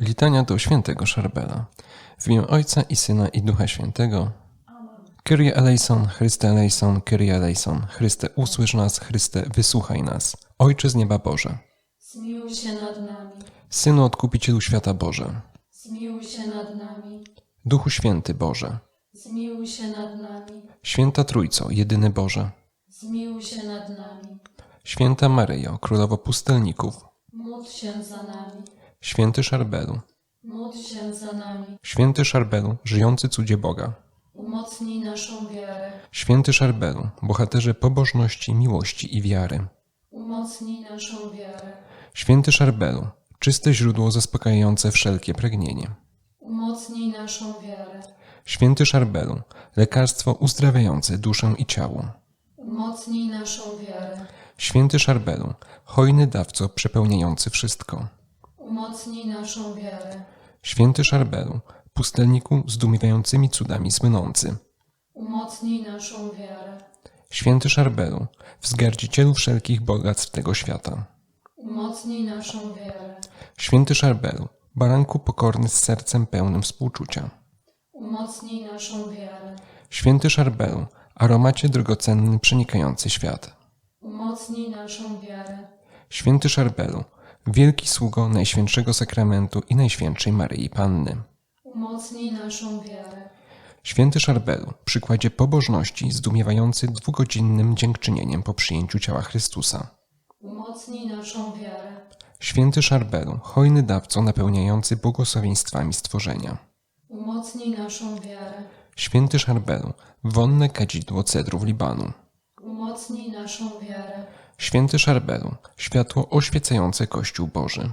Litania do świętego Szarbela. W imię Ojca i Syna i Ducha Świętego. Kyrie eleison, Chryste eleison, Kyrie eleison. Chryste usłysz nas, Chryste wysłuchaj nas. Ojcze z nieba Boże. Zmiłuj się nad nami, Synu Odkupicielu Świata Boże. zmiłuj się nad nami, Duchu Święty Boże. zmiłuj się nad nami, Święta Trójco, jedyny Boże. zmiłuj się nad nami, Święta Maryjo, Królowo Pustelników. módl się za nami, Święty Szarbelu. módl się za nami, Święty Szarbelu, żyjący cudzie Boga. umocnij naszą wiarę, Święty Szarbelu, bohaterze pobożności, miłości i wiary. umocnij naszą wiarę, Święty Szarbelu, czyste źródło zaspokajające wszelkie pragnienie. umocnij naszą wiarę, Święty Szarbelu, lekarstwo uzdrawiające duszę i ciało. umocnij naszą wiarę, Święty Szarbelu, hojny dawco przepełniający wszystko. Umocnij naszą wiarę, Święty Szarbelu, pustelniku zdumiewającymi cudami słynący. umocnij naszą wiarę, Święty Szarbelu, wzgardzicielu wszelkich bogactw tego świata. umocnij naszą wiarę, Święty Szarbelu, baranku pokorny z sercem pełnym współczucia. umocnij naszą wiarę, Święty Szarbelu, aromacie drogocenny przenikający świat. umocnij naszą wiarę, Święty Szarbelu, wielki sługo Najświętszego Sakramentu i Najświętszej Maryi Panny. umocnij naszą wiarę, Święty Szarbelu, przykładzie pobożności zdumiewający dwugodzinnym dziękczynieniem po przyjęciu ciała Chrystusa. umocnij naszą wiarę, Święty Szarbelu, hojny dawco napełniający błogosławieństwami stworzenia. umocnij naszą wiarę, Święty Szarbelu, wonne kadzidło cedrów Libanu. Umocnij naszą wiarę, Święty Szarbelu, światło oświecające Kościół Boży.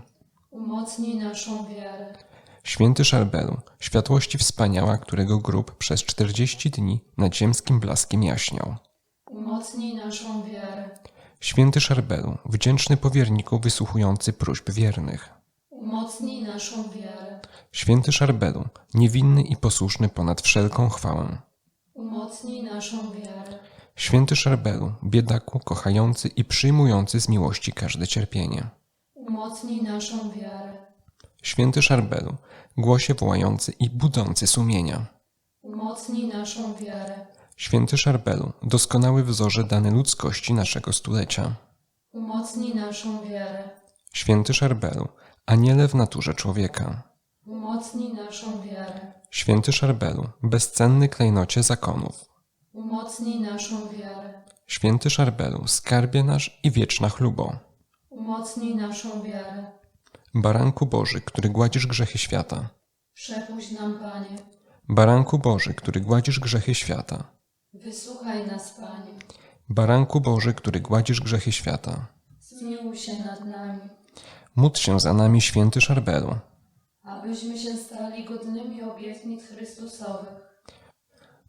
umocnij naszą wiarę, Święty Szarbelu, światłości wspaniała, którego grób przez czterdzieści dni nad ziemskim blaskiem jaśniał. umocnij naszą wiarę, Święty Szarbelu, wdzięczny powierniku wysłuchujący próśb wiernych. umocnij naszą wiarę, Święty Szarbelu, niewinny i posłuszny ponad wszelką chwałę. umocnij naszą Święty Szarbelu, biedaku, kochający i przyjmujący z miłości każde cierpienie. umocnij naszą wiarę, Święty Szarbelu, głosie wołający i budzący sumienia. umocnij naszą wiarę, Święty Szarbelu, doskonały wzorze dany ludzkości naszego stulecia. umocnij naszą wiarę, Święty Szarbelu, aniele w naturze człowieka. umocnij naszą wiarę, Święty Szarbelu, bezcenny klejnocie zakonów. Umocnij naszą wiarę, Święty Szarbelu, skarbie nasz i wieczna chlubo. umocnij naszą wiarę, Baranku Boży, który gładzisz grzechy świata. przepuść nam Panie, Baranku Boży, który gładzisz grzechy świata. wysłuchaj nas Panie, Baranku Boży, który gładzisz grzechy świata. zmiłuj się nad nami, Módl się za nami, święty Szarbelu. abyśmy się stali godnymi obietnic Chrystusowych.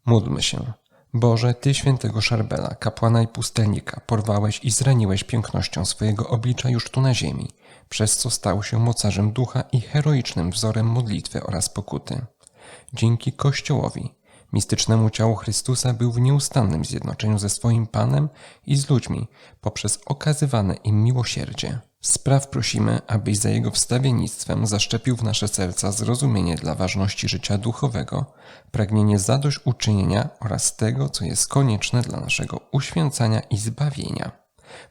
Módlmy się. Boże, Ty świętego Szarbela, kapłana i pustelnika, porwałeś i zraniłeś pięknością swojego oblicza już tu na ziemi, przez co stał się mocarzem ducha i heroicznym wzorem modlitwy oraz pokuty. Dzięki Kościołowi, mistycznemu ciału Chrystusa był w nieustannym zjednoczeniu ze swoim Panem i z ludźmi poprzez okazywane im miłosierdzie. Spraw prosimy, abyś za Jego wstawiennictwem zaszczepił w nasze serca zrozumienie dla ważności życia duchowego, pragnienie zadośćuczynienia oraz tego, co jest konieczne dla naszego uświęcania i zbawienia,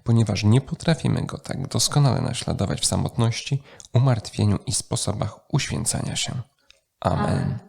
ponieważ nie potrafimy Go tak doskonale naśladować w samotności, umartwieniu i sposobach uświęcania się. Amen.